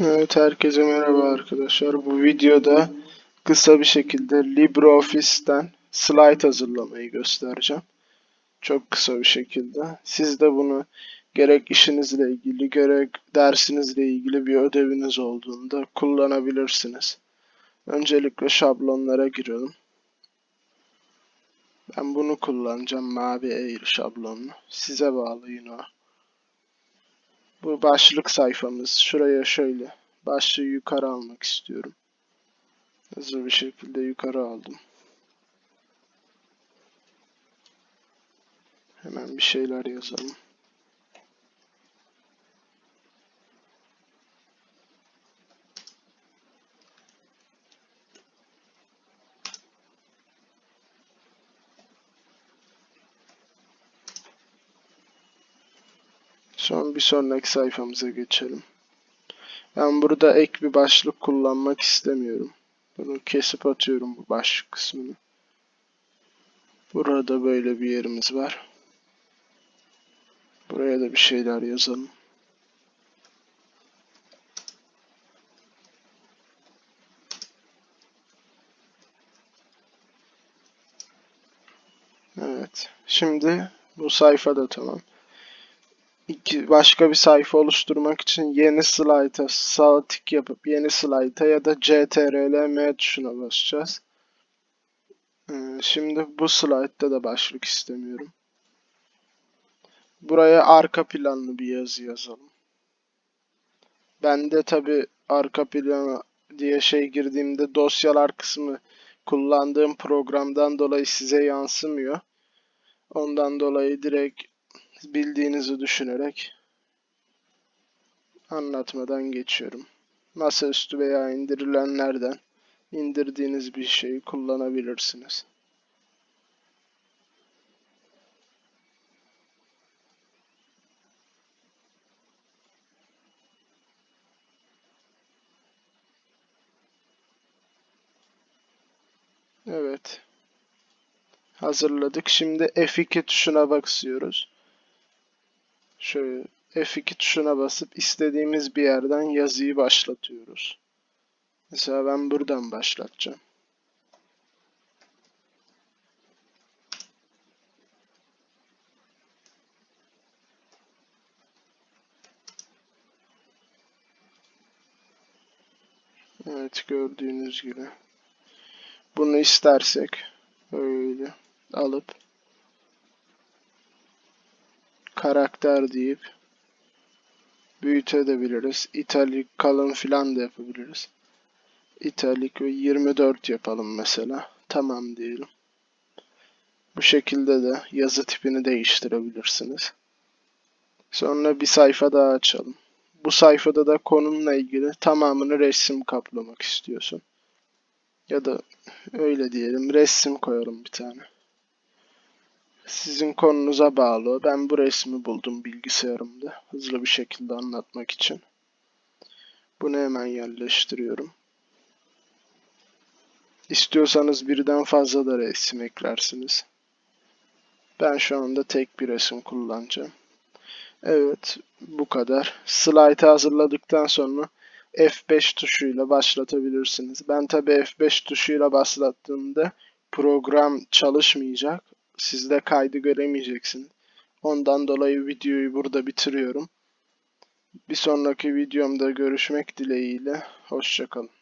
Evet herkese merhaba arkadaşlar. Bu videoda kısa bir şekilde LibreOffice'ten slide hazırlamayı göstereceğim. Çok kısa bir şekilde. Siz de bunu gerek işinizle ilgili gerek dersinizle ilgili bir ödeviniz olduğunda kullanabilirsiniz. Öncelikle şablonlara girelim. Ben bunu kullanacağım. Mavi Air şablonunu. Size bağlı yine o. Bu başlık sayfamız. Şuraya şöyle başlığı yukarı almak istiyorum. Hızlı bir şekilde yukarı aldım. Hemen bir şeyler yazalım. Son bir sonraki sayfamıza geçelim. Ben burada ek bir başlık kullanmak istemiyorum. Bunu kesip atıyorum bu başlık kısmını. Burada böyle bir yerimiz var. Buraya da bir şeyler yazalım. Evet. Şimdi bu sayfa da tamam. Başka bir sayfa oluşturmak için yeni slayta sağ tık yapıp yeni slayta ya da CTRL M tuşuna basacağız. Ee, şimdi bu slaytta da başlık istemiyorum. Buraya arka planlı bir yazı yazalım. Ben de tabi arka planı diye şey girdiğimde dosyalar kısmı kullandığım programdan dolayı size yansımıyor. Ondan dolayı direkt bildiğinizi düşünerek anlatmadan geçiyorum. Masaüstü veya indirilenlerden indirdiğiniz bir şeyi kullanabilirsiniz. Evet. Hazırladık. Şimdi F2 tuşuna basıyoruz. Şöyle F2 tuşuna basıp istediğimiz bir yerden yazıyı başlatıyoruz. Mesela ben buradan başlatacağım. Evet gördüğünüz gibi. Bunu istersek böyle alıp karakter deyip büyütebiliriz. İtalik kalın filan da yapabiliriz. İtalik ve 24 yapalım mesela. Tamam diyelim. Bu şekilde de yazı tipini değiştirebilirsiniz. Sonra bir sayfa daha açalım. Bu sayfada da konumla ilgili tamamını resim kaplamak istiyorsun. Ya da öyle diyelim resim koyalım bir tane. Sizin konunuza bağlı. Ben bu resmi buldum bilgisayarımda. Hızlı bir şekilde anlatmak için. Bunu hemen yerleştiriyorum. İstiyorsanız birden fazla da resim eklersiniz. Ben şu anda tek bir resim kullanacağım. Evet, bu kadar. Slide'ı hazırladıktan sonra F5 tuşuyla başlatabilirsiniz. Ben tabi F5 tuşuyla başlattığımda program çalışmayacak. Siz de kaydı göremeyeceksiniz. Ondan dolayı videoyu burada bitiriyorum. Bir sonraki videomda görüşmek dileğiyle. Hoşçakalın.